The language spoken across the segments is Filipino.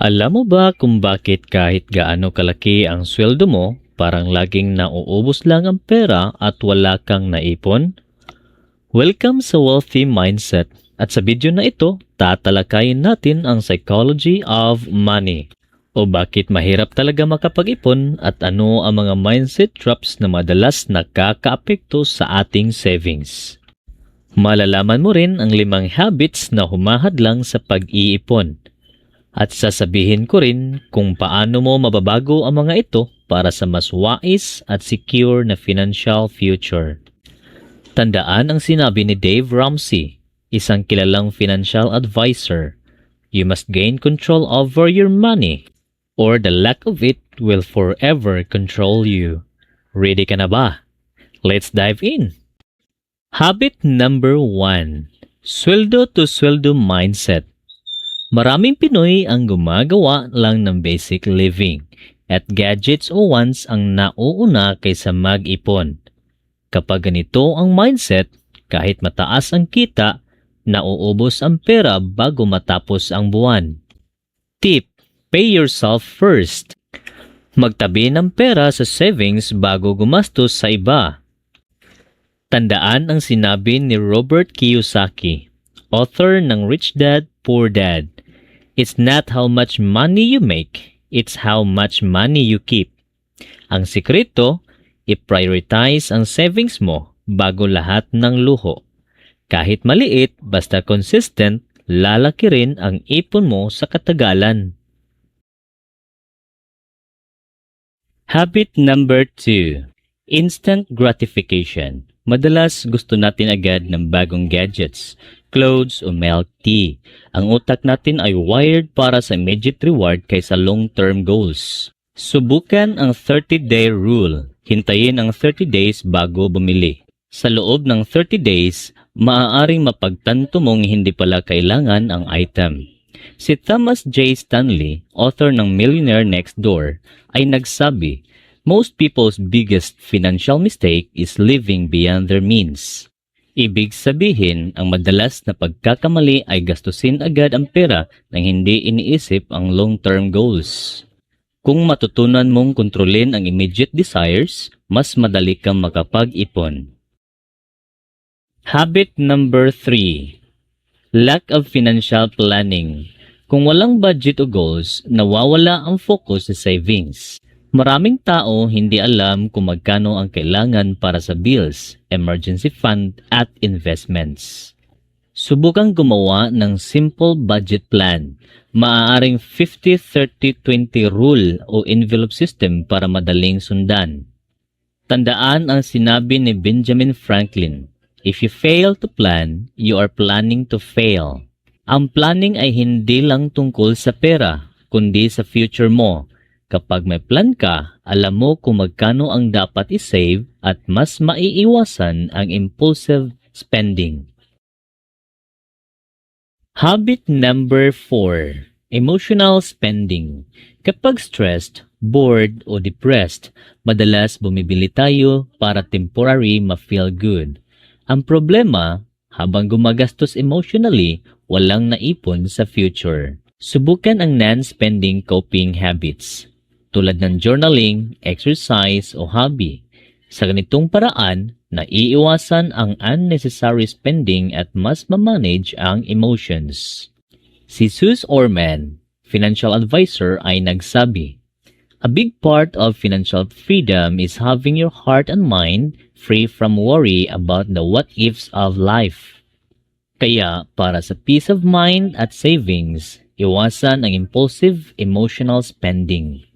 Alam mo ba kung bakit kahit gaano kalaki ang sweldo mo, parang laging nauubos lang ang pera at wala kang naipon? Welcome sa Wealthy Mindset. At sa video na ito, tatalakayin natin ang psychology of money o bakit mahirap talaga makapag-ipon at ano ang mga mindset traps na madalas nakakaapekto sa ating savings. Malalaman mo rin ang limang habits na humahadlang sa pag-iipon. At sasabihin ko rin kung paano mo mababago ang mga ito para sa mas wais at secure na financial future. Tandaan ang sinabi ni Dave Ramsey, isang kilalang financial advisor. You must gain control over your money or the lack of it will forever control you. Ready ka na ba? Let's dive in. Habit number 1. Sweldo to sweldo mindset. Maraming Pinoy ang gumagawa lang ng basic living at gadgets o wants ang nauuna kaysa mag-ipon. Kapag ganito ang mindset, kahit mataas ang kita, nauubos ang pera bago matapos ang buwan. Tip, pay yourself first. Magtabi ng pera sa savings bago gumastos sa iba. Tandaan ang sinabi ni Robert Kiyosaki, author ng Rich Dad, Poor Dad. It's not how much money you make, it's how much money you keep. Ang sikreto, i-prioritize ang savings mo bago lahat ng luho. Kahit maliit, basta consistent, lalaki rin ang ipon mo sa katagalan. Habit number 2. Instant gratification. Madalas gusto natin agad ng bagong gadgets, clothes o milk tea. Ang utak natin ay wired para sa immediate reward kaysa long-term goals. Subukan ang 30-day rule. Hintayin ang 30 days bago bumili. Sa loob ng 30 days, maaaring mapagtanto mong hindi pala kailangan ang item. Si Thomas J. Stanley, author ng Millionaire Next Door, ay nagsabi, Most people's biggest financial mistake is living beyond their means. Ibig sabihin, ang madalas na pagkakamali ay gastusin agad ang pera nang hindi iniisip ang long-term goals. Kung matutunan mong kontrolin ang immediate desires, mas madali kang makapag-ipon. Habit number 3. Lack of financial planning. Kung walang budget o goals, nawawala ang focus sa savings. Maraming tao hindi alam kung magkano ang kailangan para sa bills, emergency fund at investments. Subukang gumawa ng simple budget plan. Maaaring 50-30-20 rule o envelope system para madaling sundan. Tandaan ang sinabi ni Benjamin Franklin, If you fail to plan, you are planning to fail. Ang planning ay hindi lang tungkol sa pera, kundi sa future mo. Kapag may plan ka, alam mo kung magkano ang dapat isave at mas maiiwasan ang impulsive spending. Habit number 4. Emotional spending. Kapag stressed, bored o depressed, madalas bumibili tayo para temporary ma-feel good. Ang problema, habang gumagastos emotionally, walang naipon sa future. Subukan ang non-spending coping habits tulad ng journaling, exercise o hobby. Sa ganitong paraan, naiiwasan ang unnecessary spending at mas mamanage ang emotions. Si Sus Orman, financial advisor ay nagsabi, A big part of financial freedom is having your heart and mind free from worry about the what-ifs of life. Kaya para sa peace of mind at savings, iwasan ang impulsive emotional spending.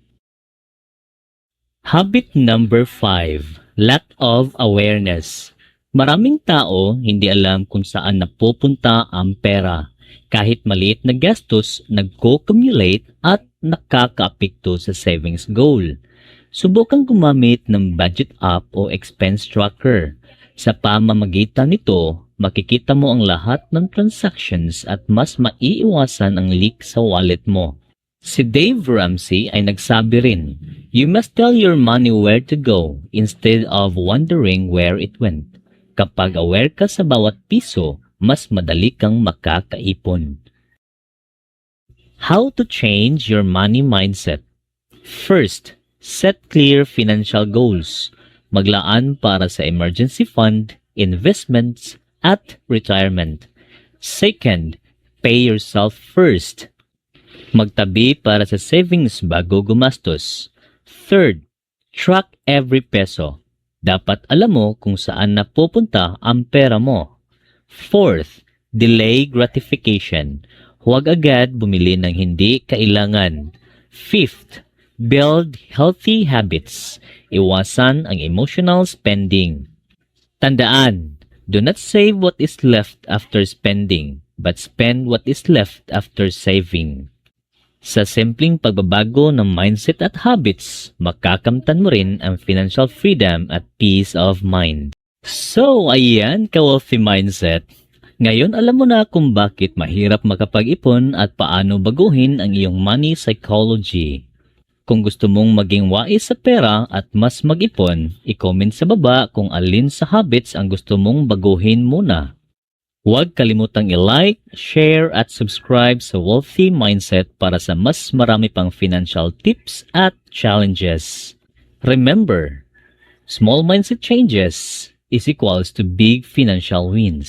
Habit number 5. Lack of awareness. Maraming tao hindi alam kung saan napupunta ang pera. Kahit maliit na gastos, nagko-accumulate at nakakaapekto sa savings goal. Subukang gumamit ng budget app o expense tracker. Sa pamamagitan nito, makikita mo ang lahat ng transactions at mas maiiwasan ang leak sa wallet mo. Si Dave Ramsey ay nagsabi rin, You must tell your money where to go instead of wondering where it went. Kapag aware ka sa bawat piso, mas madali kang makakaipon. How to change your money mindset. First, set clear financial goals. Maglaan para sa emergency fund, investments, at retirement. Second, pay yourself first. Magtabi para sa savings bago gumastos. Third, track every peso. Dapat alam mo kung saan napupunta ang pera mo. Fourth, delay gratification. Huwag agad bumili ng hindi kailangan. Fifth, build healthy habits. Iwasan ang emotional spending. Tandaan, do not save what is left after spending, but spend what is left after saving. Sa simpleng pagbabago ng mindset at habits, makakamtan mo rin ang financial freedom at peace of mind. So, ayan, ka-wealthy mindset. Ngayon alam mo na kung bakit mahirap makapag-ipon at paano baguhin ang iyong money psychology. Kung gusto mong maging wais sa pera at mas mag-ipon, i-comment sa baba kung alin sa habits ang gusto mong baguhin muna. Huwag kalimutang i-like, share at subscribe sa Wealthy Mindset para sa mas marami pang financial tips at challenges. Remember, small mindset changes is equals to big financial wins.